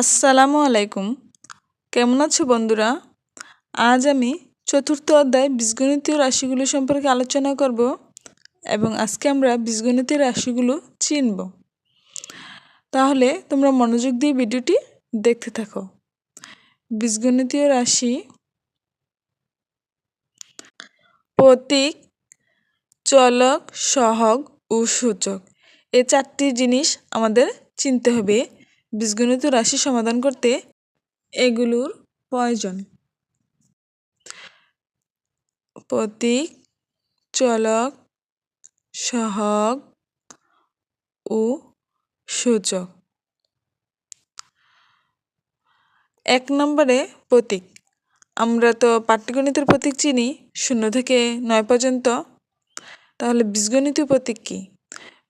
আসসালামু আলাইকুম। কেমন আছো বন্ধুরা? আজ আমি চতুর্থ অধ্যায় বীজগণিতীয় রাশিগুলো সম্পর্কে আলোচনা করব এবং আজকে আমরা বীজগণিতীয় রাশিগুলো চিনব। তাহলে তোমরা মনোযোগ দিয়ে ভিডিওটি দেখতে থাকো। বীজগণিতীয় রাশি প্রতীক, চলক, সহগ ও সূচক। এ চারটি জিনিস আমাদের চিনতে হবে। বীজগণিত রাশি সমাধান করতে এগুলোর প্রয়োজন। প্রতীক, চলক, সহগ ও সূচক। এক নম্বরে প্রতীক। আমরা তো পাট্যগণিতের প্রতীক চিনি, শূন্য থেকে নয় পর্যন্ত। তাহলে বীজগণিতীয় প্রতীক কী?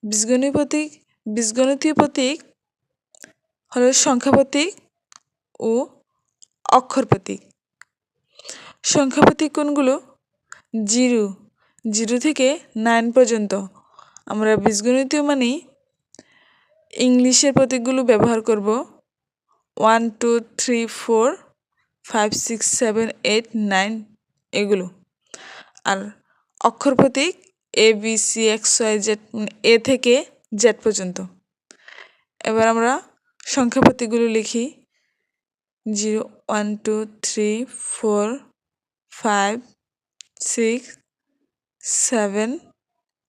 বীজগণিত প্রতীক, বীজগণিতীয় প্রতীক হলো সংখ্যা প্রতীক ও অক্ষর প্রতীক সংখ্যা প্রতীক কোনগুলো? জিরো। জিরো থেকে নাইন পর্যন্ত। আমরা বীজগণিতীয় মানেই ইংলিশের প্রতীকগুলো ব্যবহার করব। One, two, three, four, five, six, seven, eight, nine এগুলো। আর অক্ষর প্রতীক A, B, C, X, Y, Z, A থেকে জেড পর্যন্ত। এবার আমরা সংখ্যা প্রতীকগুলো লিখি। Zero, one, two, three, four, five, six, seven,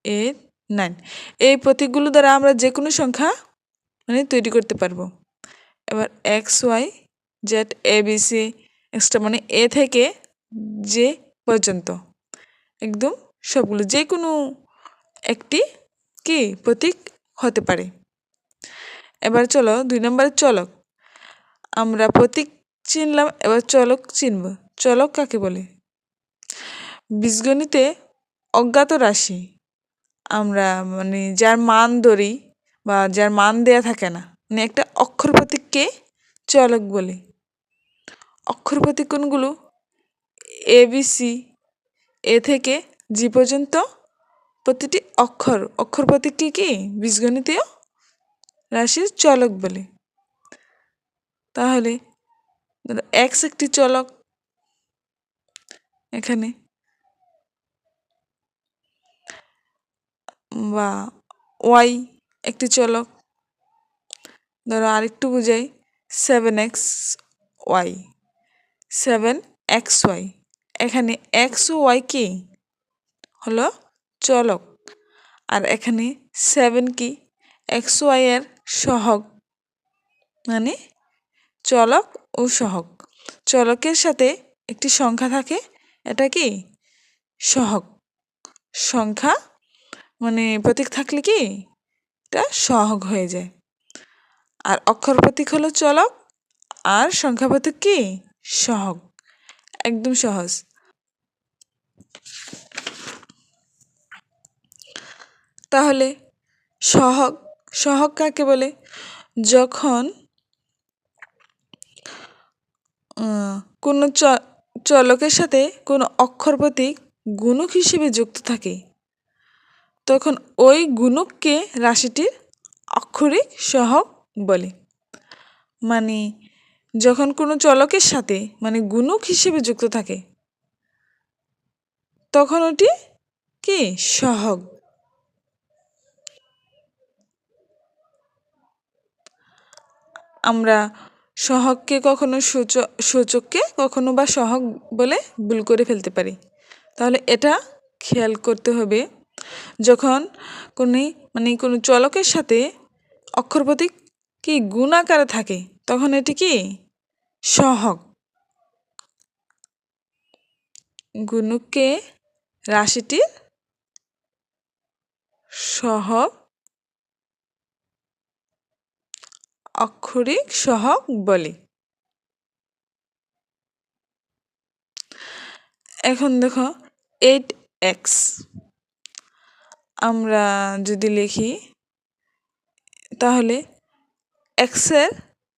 eight, nine. এই প্রতীকগুলো দ্বারা আমরা যে কোনো সংখ্যা মানে তৈরি করতে পারব। এবার X, Y, Z, A, B, C extra মানে এ থেকে যে পর্যন্ত। একদম সবগুলো। যে কোনো একটি কি প্রতীক হতে পারে। এবার চলো, দুই নম্বরের চলক আমরা প্রতীক চিনলাম, এবার চলক চিনব। চলক কাকে বলে? বীজগণিতে অজ্ঞাত রাশি। আমরা মানে যার মান ধরি বা যার মান দেয়া থাকে না মানে একটা অক্ষর প্রতীককে চলক বলে। অক্ষর প্রতীক কোনগুলো? এ বি সি এ থেকে জি পর্যন্ত প্রতিটি অক্ষর। অক্ষর প্রতীককে কি বীজগণিতীয় রাশির চলক বলে। তাহলে ধরো এক্স একটি চলক, এখানে বা ওয়াই একটি চলক, ধরো আরেকটু বুঝাই seven X Y seven X Y এখানে এক্স ওয়াই কি? হলো চলক, আর এখানে সেভেন কি? এক্স ওয়াই এর সহগ। মানে চলক ও সহগ। চলকের সাথে একটি সংখ্যা থাকে, এটা কি? সহগ। সংখ্যা মানে প্রতীক থাকলে কি? এটা সহগ হয়ে যায়। আর অক্ষর প্রতীক হলো চলক, আর সংখ্যা প্রতীক কি? সহগ। একদম সহজ। তাহলে সহগ সহগ কাকে বলে? যখন কোনো চলকের সাথে কোনো অক্ষর প্রতীক গুণক হিসেবে যুক্ত থাকে, তখন ওই গুণককে রাশিটির অক্ষরিক সহগ বলে। মানে যখন কোনো চলকের সাথে মানে গুণক হিসেবে যুক্ত থাকে, তখন ওটি কি? সহগ। আমরা সহককে কখনো সূচক সূচককে কখনো বা সহক বলে ভুল করে ফেলতে পারি। তাহলে এটা খেয়াল করতে হবে যখন কোনো মানে কোনো চলকের সাথে অক্ষর প্রতীক কি গুণ আকারে থাকে, তখন এটি কি? সহক। গুণকে রাশিটির সহগ অক্ষরিক সহগ বলে। এখন দেখো এইট এক্স আমরা যদি লিখি, তাহলে এক্সের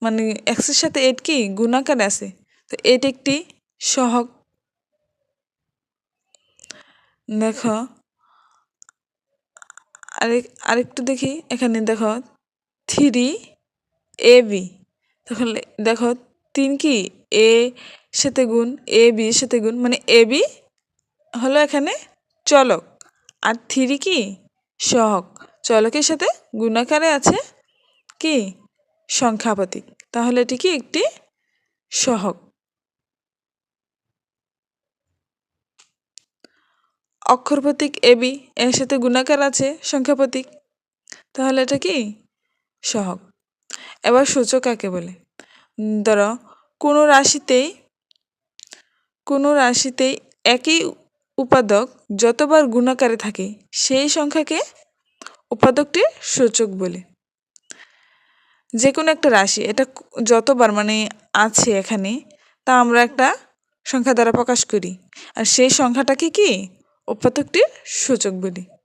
মানে এক্সের সাথে এইট কি? গুণাকার আছে। তো এইট একটি সহগ। দেখো, আরেক, আরেকটু দেখি। এখানে দেখো থ্রি এ, বি। তাহলে দেখো, তিন কি? এ সাথে গুণ, এ, বি সাথে গুণ মানে এ, বি হলো এখানে চলক। আর থ্রি কি? সহক। চলকের সাথে গুণাকারে আছে কি? সংখ্যা প্রতীক তাহলে এটি কি? একটি সহক। অক্ষর প্রতীক এবি এর সাথে গুণাকার আছে সংখ্যা প্রতীক তাহলে এটা কি? সহক। এবার সূচক কাকে বলে? ধরো, কোনো রাশিতেই কোনো রাশিতেই একই উপাদক যতবার গুণাকারে থাকে, সেই সংখ্যাকে উপাদকটির সূচক বলে। যে কোনো একটা রাশি, এটা যতবার মানে আছে এখানে, তা আমরা একটা সংখ্যা দ্বারা প্রকাশ করি। আর সেই সংখ্যাটাকে কি? উপাদকটির সূচক বলি।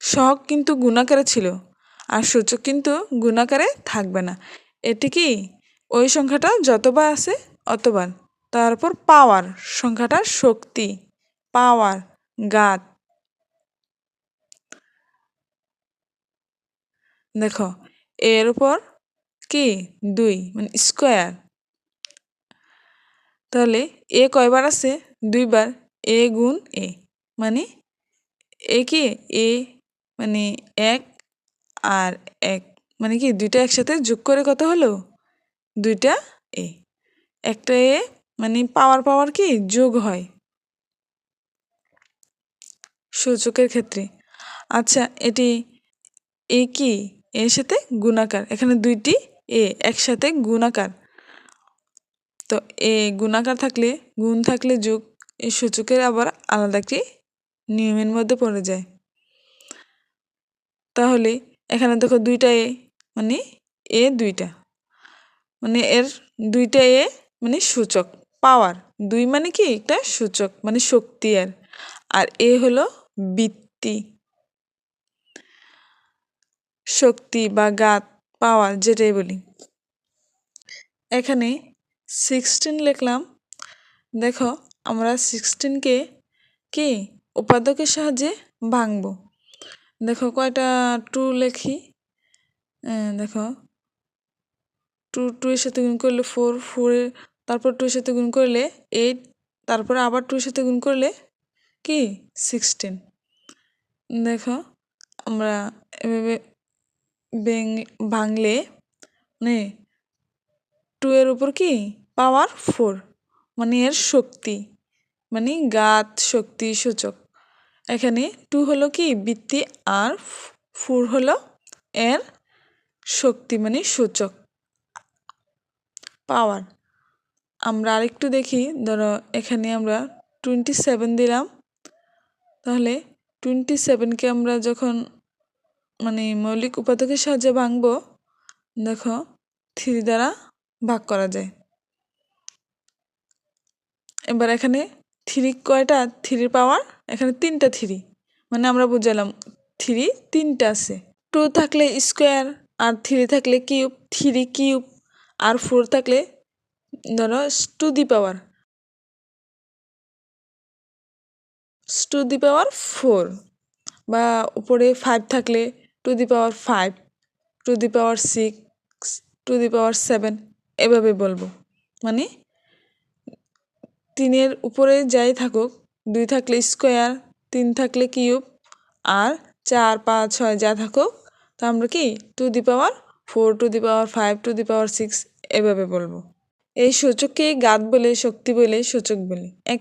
সহগ কিন্তু গুণাকারে ছিল, আর সূচক কিন্তু গুণাকারে থাকবে না। এটি কি? ওই সংখ্যাটা যতবার আছে অতবার। তারপর পাওয়ার সংখ্যাটা শক্তি, পাওয়ার গাত। দেখো, এর উপর কি? দুই মানে স্কোয়ার। তাহলে এ কয়বার আছে? দুইবার, এ গুণ এ। মানে এ কি? এ মানে এক আর এক মানে কি দুইটা একসাথে যোগ করে কত হলো? দুইটা এ। একটা এ মানে পাওয়ার পাওয়ার কি? যোগ হয়। সূচকের ক্ষেত্রে। আচ্ছা এটি এ কি? এর সাথে গুণাকার। এখানে দুইটি এ, একসাথে গুণাকার। তো এ গুণাকার থাকলে, গুণ থাকলে যোগ এই সূচকের আবার আলাদা একটি নিয়মের মধ্যে পড়ে যায়। তাহলে এখানে দেখো দুইটা এ মানে এ দুইটা। মানে এর দুইটা এ মানে সূচক পাওয়ার দুই মানে কি? একটা সূচক মানে শক্তি আর আর এ হলো বৃত্তি। শক্তি বা গাত পাওয়ার যেটাই বলি। এখানে সিক্সটিন লিখলাম। দেখো, আমরা সিক্সটিনকে কি? উপাদকের সাহায্যে ভাঙব। দেখো কয়টা টু লেখি? দেখো। টু টু এর সাথে গুণ করলে ফোর, ফোরে তারপর টু এর সাথে গুণ করলে এইট, তারপরে আবার টু এর সাথে গুণ করলে কি? সিক্সটিন। দেখো, আমরা এভাবে ভাঙলে মানে টু এর উপর কি? পাওয়ার ফোর মানে এর শক্তি মানে গাত শক্তি সূচক। এখানে টু হলো কি? বৃত্তি আর ফোর হলো এর শক্তি মানে সূচক পাওয়ার আমরা আরেকটু দেখি, ধরো এখানে আমরা টোয়েন্টি সেভেন দিলাম। তাহলে টোয়েন্টি সেভেনকে আমরা যখন মানে মৌলিক উপাদানের সাহায্যে ভাঙব, দেখো থ্রি দ্বারা ভাগ করা যায়। এবার এখানে থ্রি কয়টা? থ্রির পাওয়ার এখানে তিনটা থ্রি। মানে আমরা বুঝালাম, থ্রি তিনটা আছে। টু থাকলে স্কোয়ার আর থ্রি থাকলে কিউব থ্রি কিউব আর ফোর থাকলে ধরো two the power two the power four বা উপরে ফাইভ থাকলে two the power five two the power six two the power seven এভাবে বলব। মানে তিনের উপরে যাই থাকুক, দুই থাকলে স্কোয়ার তিন থাকলে কিউব আর চার, পাঁচ, ছয় যা থাকুক, তা আমরা কি two the power four two the power five two the power six এভাবে বলব। এই সূচককে গাত বলে, শক্তি বলে, সূচক বলে। এক